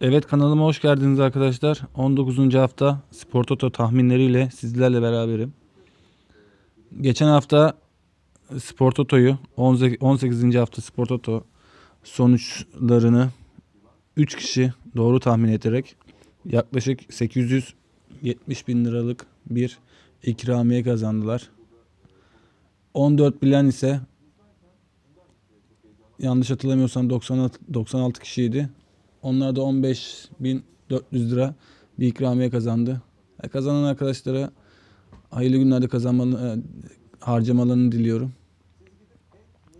Evet kanalıma hoş geldiniz arkadaşlar. 19. hafta Spor Toto tahminleriyle sizlerle beraberim. Geçen hafta Spor Toto'yu 18. hafta Spor Toto sonuçlarını 3 kişi doğru tahmin ederek yaklaşık 870 bin liralık bir ikramiye kazandılar. 14 bilen ise yanlış hatırlamıyorsam 96, 96 kişiydi. Onlar da 15.400 lira bir ikramiye kazandı. E, kazanan arkadaşlara hayırlı günlerde kazanmalı, e, harcamalarını diliyorum.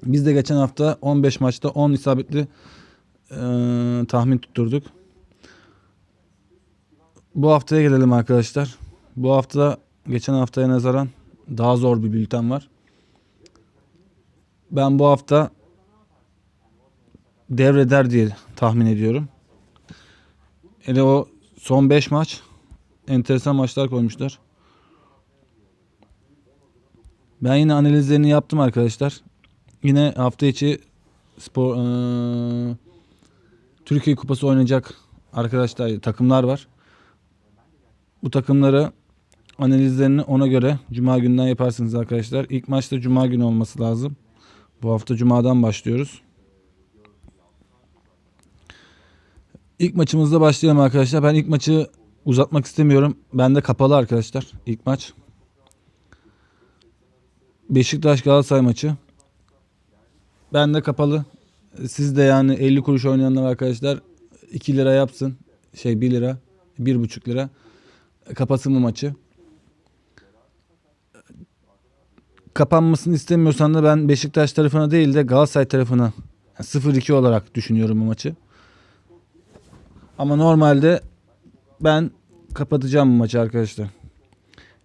Biz de geçen hafta 15 maçta 10 isabetli e, tahmin tutturduk. Bu haftaya gelelim arkadaşlar. Bu hafta geçen haftaya nazaran daha zor bir bülten var. Ben bu hafta devreder diye tahmin ediyorum. Hele o son 5 maç enteresan maçlar koymuşlar. Ben yine analizlerini yaptım arkadaşlar. Yine hafta içi spor eee, Türkiye Kupası oynayacak arkadaşlar takımlar var. Bu takımları analizlerini ona göre cuma günden yaparsınız arkadaşlar. İlk maçta cuma günü olması lazım. Bu hafta cumadan başlıyoruz. İlk maçımızda başlayalım arkadaşlar. Ben ilk maçı uzatmak istemiyorum. Ben de kapalı arkadaşlar ilk maç. Beşiktaş Galatasaray maçı. Ben de kapalı. Siz de yani 50 kuruş oynayanlar arkadaşlar 2 lira yapsın. Şey 1 lira, 1,5 lira. Kapatsın bu maçı. Kapanmasını istemiyorsan da ben Beşiktaş tarafına değil de Galatasaray tarafına 0-2 olarak düşünüyorum bu maçı. Ama normalde ben kapatacağım bu maçı arkadaşlar.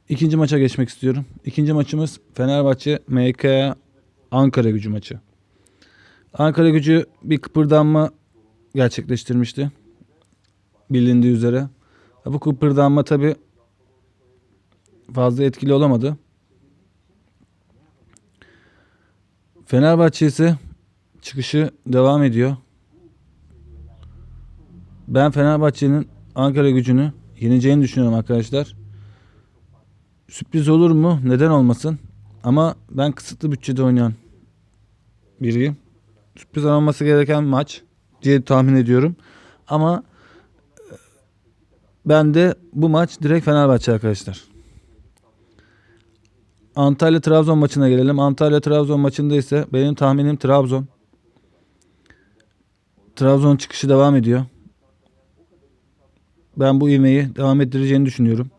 İkinci maça geçmek istiyorum. İkinci maçımız Fenerbahçe MK Ankara gücü maçı. Ankara gücü bir kıpırdanma gerçekleştirmişti. Bilindiği üzere. Bu kıpırdanma tabi fazla etkili olamadı. Fenerbahçe ise çıkışı devam ediyor. Ben Fenerbahçe'nin Ankara gücünü yeneceğini düşünüyorum arkadaşlar. Sürpriz olur mu? Neden olmasın? Ama ben kısıtlı bütçede oynayan biriyim. Sürpriz olması gereken maç diye tahmin ediyorum. Ama e, ben de bu maç direkt Fenerbahçe arkadaşlar. Antalya Trabzon maçına gelelim. Antalya Trabzon maçında ise benim tahminim Trabzon. Trabzon çıkışı devam ediyor. Ben bu ivmeyi devam ettireceğini düşünüyorum.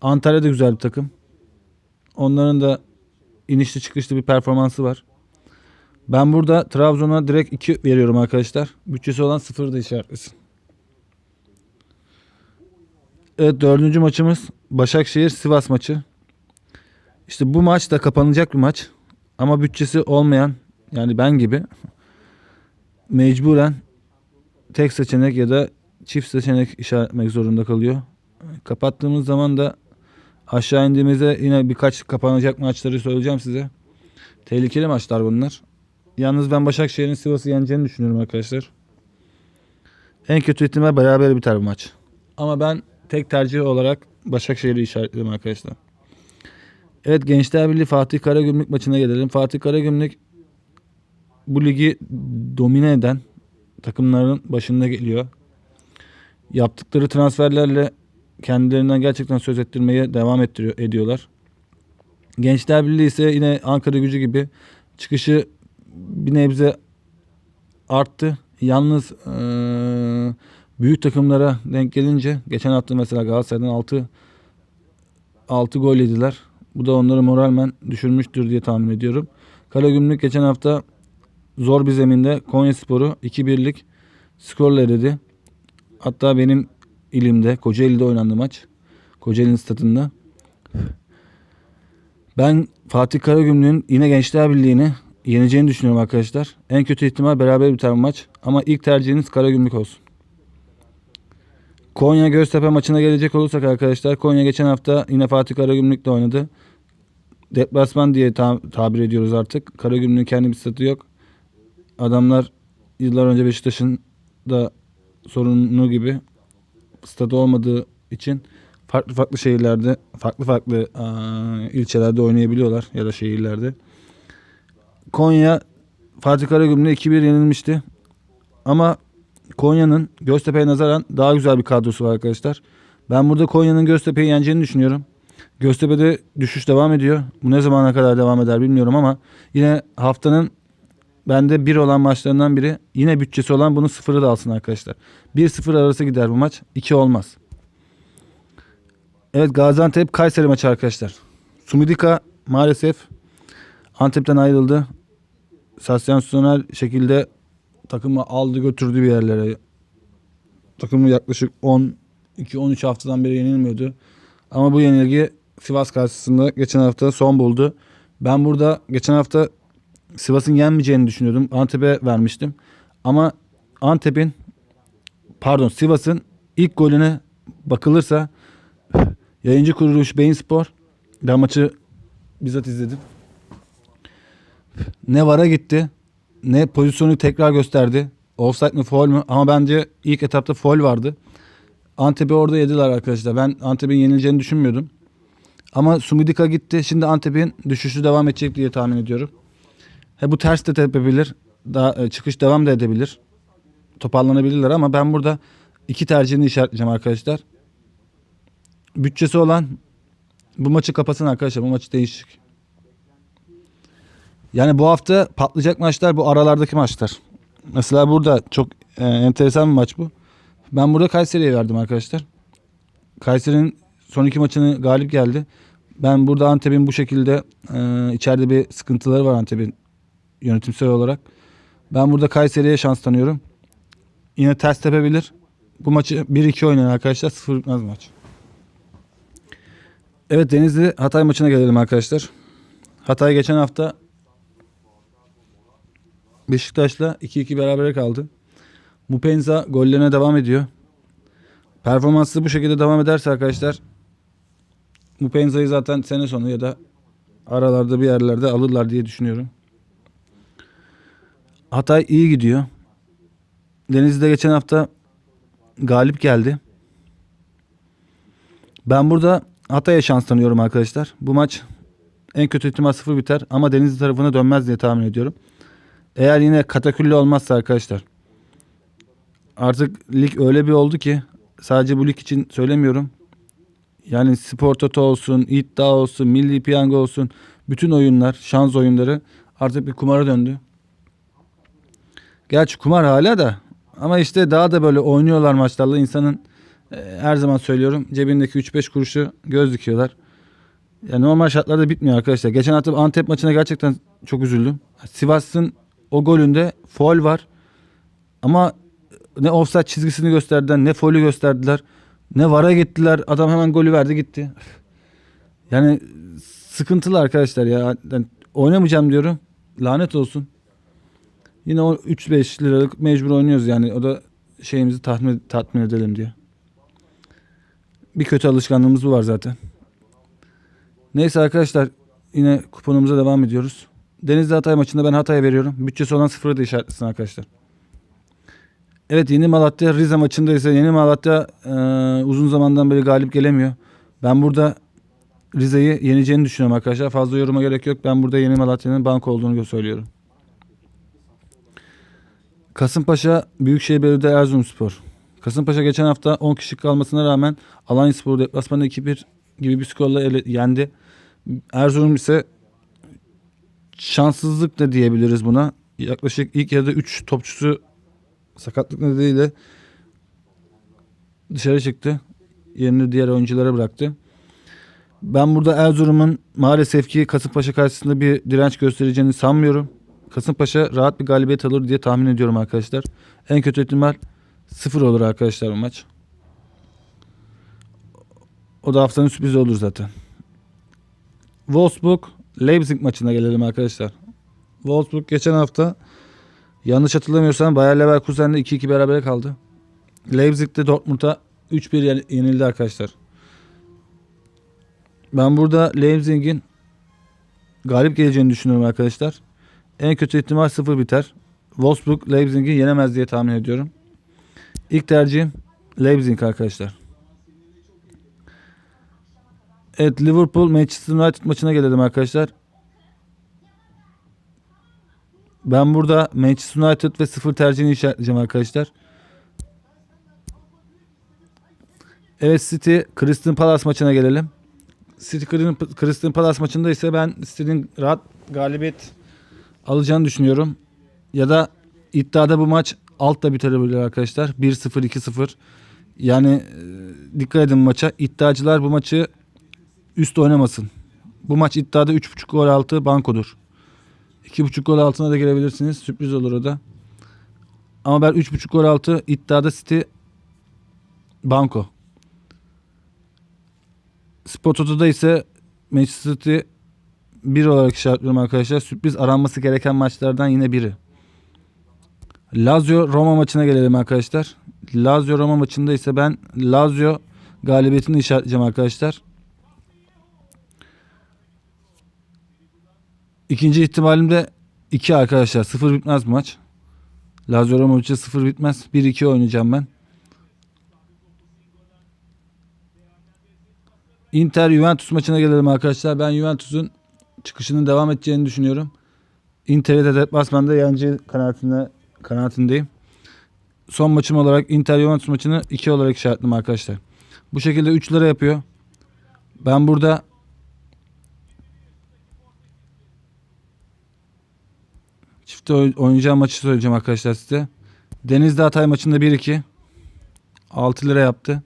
Antalya da güzel bir takım. Onların da inişli çıkışlı bir performansı var. Ben burada Trabzon'a direkt 2 veriyorum arkadaşlar. Bütçesi olan 0 da işaretlesin. Evet dördüncü maçımız Başakşehir Sivas maçı. İşte bu maç da kapanacak bir maç. Ama bütçesi olmayan yani ben gibi mecburen tek seçenek ya da çift seçenek işaretlemek zorunda kalıyor. Kapattığımız zaman da aşağı indiğimizde yine birkaç kapanacak maçları söyleyeceğim size. Tehlikeli maçlar bunlar. Yalnız ben Başakşehir'in Sivas'ı yeneceğini düşünüyorum arkadaşlar. En kötü ihtimal beraber biter bu maç. Ama ben tek tercih olarak Başakşehir'i işaretledim arkadaşlar. Evet Gençler Birliği Fatih Karagümrük maçına gelelim. Fatih Karagümrük bu ligi domine eden takımların başında geliyor. Yaptıkları transferlerle kendilerinden gerçekten söz ettirmeye devam ettiriyor ediyorlar. Gençler Birliği ise yine Ankara Gücü gibi çıkışı bir nebze arttı. Yalnız eee, büyük takımlara denk gelince geçen hafta mesela Galatasaray'dan 6 6 gol yediler. Bu da onları moralmen düşürmüştür diye tahmin ediyorum. Karagümrük geçen hafta zor bir zeminde Konyaspor'u 2-1'lik skorla eledi. Hatta benim ilimde Kocaeli'de oynandı maç. Kocaeli'nin stadında. Ben Fatih Karagümrük'ün yine Gençler Birliği'ni yeneceğini düşünüyorum arkadaşlar. En kötü ihtimal beraber biter maç. Ama ilk tercihiniz Karagümrük olsun. Konya Göztepe maçına gelecek olursak arkadaşlar. Konya geçen hafta yine Fatih Karagümrük'le oynadı. Deplasman diye ta- tabir ediyoruz artık. Karagümrük'ün kendi bir statü yok. Adamlar yıllar önce Beşiktaş'ın da sorunu gibi stadı olmadığı için farklı farklı şehirlerde, farklı farklı aa, ilçelerde oynayabiliyorlar ya da şehirlerde. Konya Fatih Karagümrük'e 2-1 yenilmişti. Ama Konya'nın Göztepe'ye nazaran daha güzel bir kadrosu var arkadaşlar. Ben burada Konya'nın Göztepe'yi yeneceğini düşünüyorum. Göztepe'de düşüş devam ediyor. Bu ne zamana kadar devam eder bilmiyorum ama yine haftanın bende bir olan maçlarından biri. Yine bütçesi olan bunu sıfırı da alsın arkadaşlar. 1-0 arası gider bu maç. 2 olmaz. Evet Gaziantep Kayseri maçı arkadaşlar. Sumidika maalesef Antep'ten ayrıldı. Sansasyonel şekilde takımı aldı götürdü bir yerlere. Takımı yaklaşık 10 2-13 haftadan beri yenilmiyordu. Ama bu yenilgi Sivas karşısında geçen hafta son buldu. Ben burada geçen hafta Sivas'ın yenmeyeceğini düşünüyordum. Antep'e vermiştim. Ama Antep'in pardon Sivas'ın ilk golüne bakılırsa yayıncı kuruluş Beyin Spor ben maçı bizzat izledim. Ne vara gitti ne pozisyonu tekrar gösterdi. Offside mi foul mu? Ama bence ilk etapta foul vardı. Antep'i orada yediler arkadaşlar. Ben Antep'in yenileceğini düşünmüyordum. Ama Sumidika gitti. Şimdi Antep'in düşüşü devam edecek diye tahmin ediyorum. He, bu ters de tepebilir. Daha, e, çıkış devam da edebilir. Toparlanabilirler ama ben burada iki tercihini işaretleyeceğim arkadaşlar. Bütçesi olan bu maçı kapasın arkadaşlar. Bu maçı değişik. Yani bu hafta patlayacak maçlar bu aralardaki maçlar. Mesela burada çok e, enteresan bir maç bu. Ben burada Kayseri'ye verdim arkadaşlar. Kayseri'nin son iki maçını galip geldi. Ben burada Antep'in bu şekilde e, içeride bir sıkıntıları var Antep'in yönetimsel olarak. Ben burada Kayseri'ye şans tanıyorum. Yine ters tepebilir. Bu maçı 1-2 oynayın arkadaşlar. 0 bitmez maç. Evet Denizli Hatay maçına gelelim arkadaşlar. Hatay geçen hafta Beşiktaş'la 2-2 berabere kaldı. Mupenza gollerine devam ediyor. Performansı bu şekilde devam ederse arkadaşlar Mupenza'yı zaten sene sonu ya da aralarda bir yerlerde alırlar diye düşünüyorum. Hatay iyi gidiyor. Denizli'de geçen hafta galip geldi. Ben burada Hatay'a şans tanıyorum arkadaşlar. Bu maç en kötü ihtimal sıfır biter ama Denizli tarafına dönmez diye tahmin ediyorum. Eğer yine kataküllü olmazsa arkadaşlar artık lig öyle bir oldu ki sadece bu lig için söylemiyorum. Yani spor toto olsun, iddia olsun, milli piyango olsun bütün oyunlar, şans oyunları artık bir kumara döndü. Gerçi kumar hala da ama işte daha da böyle oynuyorlar maçlarla insanın e, her zaman söylüyorum cebindeki 3-5 kuruşu göz dikiyorlar. Yani normal şartlarda bitmiyor arkadaşlar. Geçen hafta Antep maçına gerçekten çok üzüldüm. Sivas'ın o golünde foul var. Ama ne offside çizgisini gösterdiler ne faulü gösterdiler. Ne vara gittiler. Adam hemen golü verdi gitti. Yani sıkıntılı arkadaşlar ya. Yani oynamayacağım diyorum. Lanet olsun. Yine o 3-5 liralık mecbur oynuyoruz yani. O da şeyimizi tatmin, tatmin edelim diye. Bir kötü alışkanlığımız bu var zaten. Neyse arkadaşlar yine kuponumuza devam ediyoruz. Denizli Hatay maçında ben Hatay'a veriyorum. Bütçesi olan sıfırı da işaretlesin arkadaşlar. Evet Yeni Malatya Rize maçında ise Yeni Malatya e, uzun zamandan beri galip gelemiyor. Ben burada Rize'yi yeneceğini düşünüyorum arkadaşlar. Fazla yoruma gerek yok. Ben burada Yeni Malatya'nın banka olduğunu söylüyorum. Kasımpaşa Büyükşehir Belediye Erzurumspor. Kasımpaşa geçen hafta 10 kişi kalmasına rağmen Alanyaspor'u deplasmanda 2-1 gibi bir skorla ele, yendi. Erzurum ise şanssızlık da diyebiliriz buna. Yaklaşık ilk yarıda 3 topçusu sakatlık nedeniyle dışarı çıktı. Yerini diğer oyunculara bıraktı. Ben burada Erzurum'un maalesef ki Kasımpaşa karşısında bir direnç göstereceğini sanmıyorum. Kasımpaşa rahat bir galibiyet alır diye tahmin ediyorum arkadaşlar. En kötü ihtimal sıfır olur arkadaşlar bu maç. O da haftanın sürprizi olur zaten. Wolfsburg Leipzig maçına gelelim arkadaşlar. Wolfsburg geçen hafta yanlış hatırlamıyorsam Bayer Leverkusen'le 2-2 beraber kaldı. Leipzig'de Dortmund'a 3-1 yen- yenildi arkadaşlar. Ben burada Leipzig'in galip geleceğini düşünüyorum arkadaşlar. En kötü ihtimal 0 biter. Wolfsburg Leipzig'i yenemez diye tahmin ediyorum. İlk tercihim Leipzig arkadaşlar. Evet Liverpool Manchester United maçına gelelim arkadaşlar. Ben burada Manchester United ve sıfır tercihini işaretleyeceğim arkadaşlar. Evet City Crystal Palace maçına gelelim. City Crystal Palace maçında ise ben City'nin rahat galibiyet alacağını düşünüyorum. Ya da iddiada bu maç alt da bitebilir arkadaşlar. 1-0 2-0. Yani e, dikkat edin maça. İddiacılar bu maçı üst oynamasın. Bu maç iddiada 3.5 gol altı bankodur. 2.5 gol altına da girebilirsiniz. Sürpriz olur o da. Ama ben 3.5 gol altı iddiada City banko. Spot ise Manchester City 1 olarak işaretliyorum arkadaşlar. Sürpriz aranması gereken maçlardan yine biri. Lazio Roma maçına gelelim arkadaşlar. Lazio Roma maçında ise ben Lazio galibiyetini işaretleyeceğim arkadaşlar. İkinci ihtimalim de 2 arkadaşlar. 0 bitmez maç. Lazio Roma maçı 0 bitmez. 1-2 oynayacağım ben. Inter Juventus maçına gelelim arkadaşlar. Ben Juventus'un çıkışının devam edeceğini düşünüyorum. Inter'i de deplasmanda yancı kanaatinde, kanaatindeyim. Son maçım olarak Inter Juventus maçını 2 olarak işaretledim arkadaşlar. Bu şekilde 3 lira yapıyor. Ben burada çifte oy- oynayacağım maçı söyleyeceğim arkadaşlar size. Denizli Hatay maçında 1-2. 6 lira yaptı.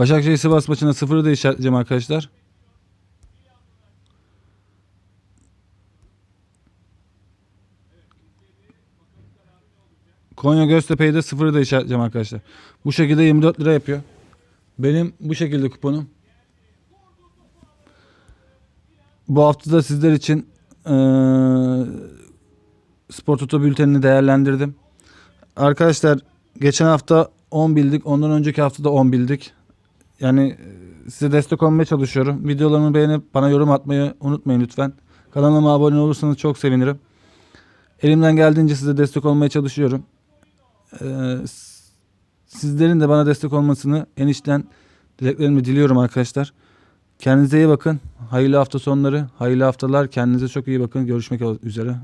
Başakşehir Sivas maçına 0'ı da işaretleyeceğim arkadaşlar. Konya Göztepe'yi de 0'ı da işaretleyeceğim arkadaşlar. Bu şekilde 24 lira yapıyor. Benim bu şekilde kuponum. Bu hafta da sizler için eee Spor Toto bültenini değerlendirdim. Arkadaşlar geçen hafta 10 bildik. Ondan önceki hafta da 10 bildik. Yani e, size destek olmaya çalışıyorum. Videolarımı beğenip bana yorum atmayı unutmayın lütfen. Kanalıma abone olursanız çok sevinirim. Elimden geldiğince size destek olmaya çalışıyorum. Ee, sizlerin de bana destek olmasını enişten dileklerimi diliyorum arkadaşlar. Kendinize iyi bakın. Hayırlı hafta sonları, hayırlı haftalar. Kendinize çok iyi bakın. Görüşmek üzere.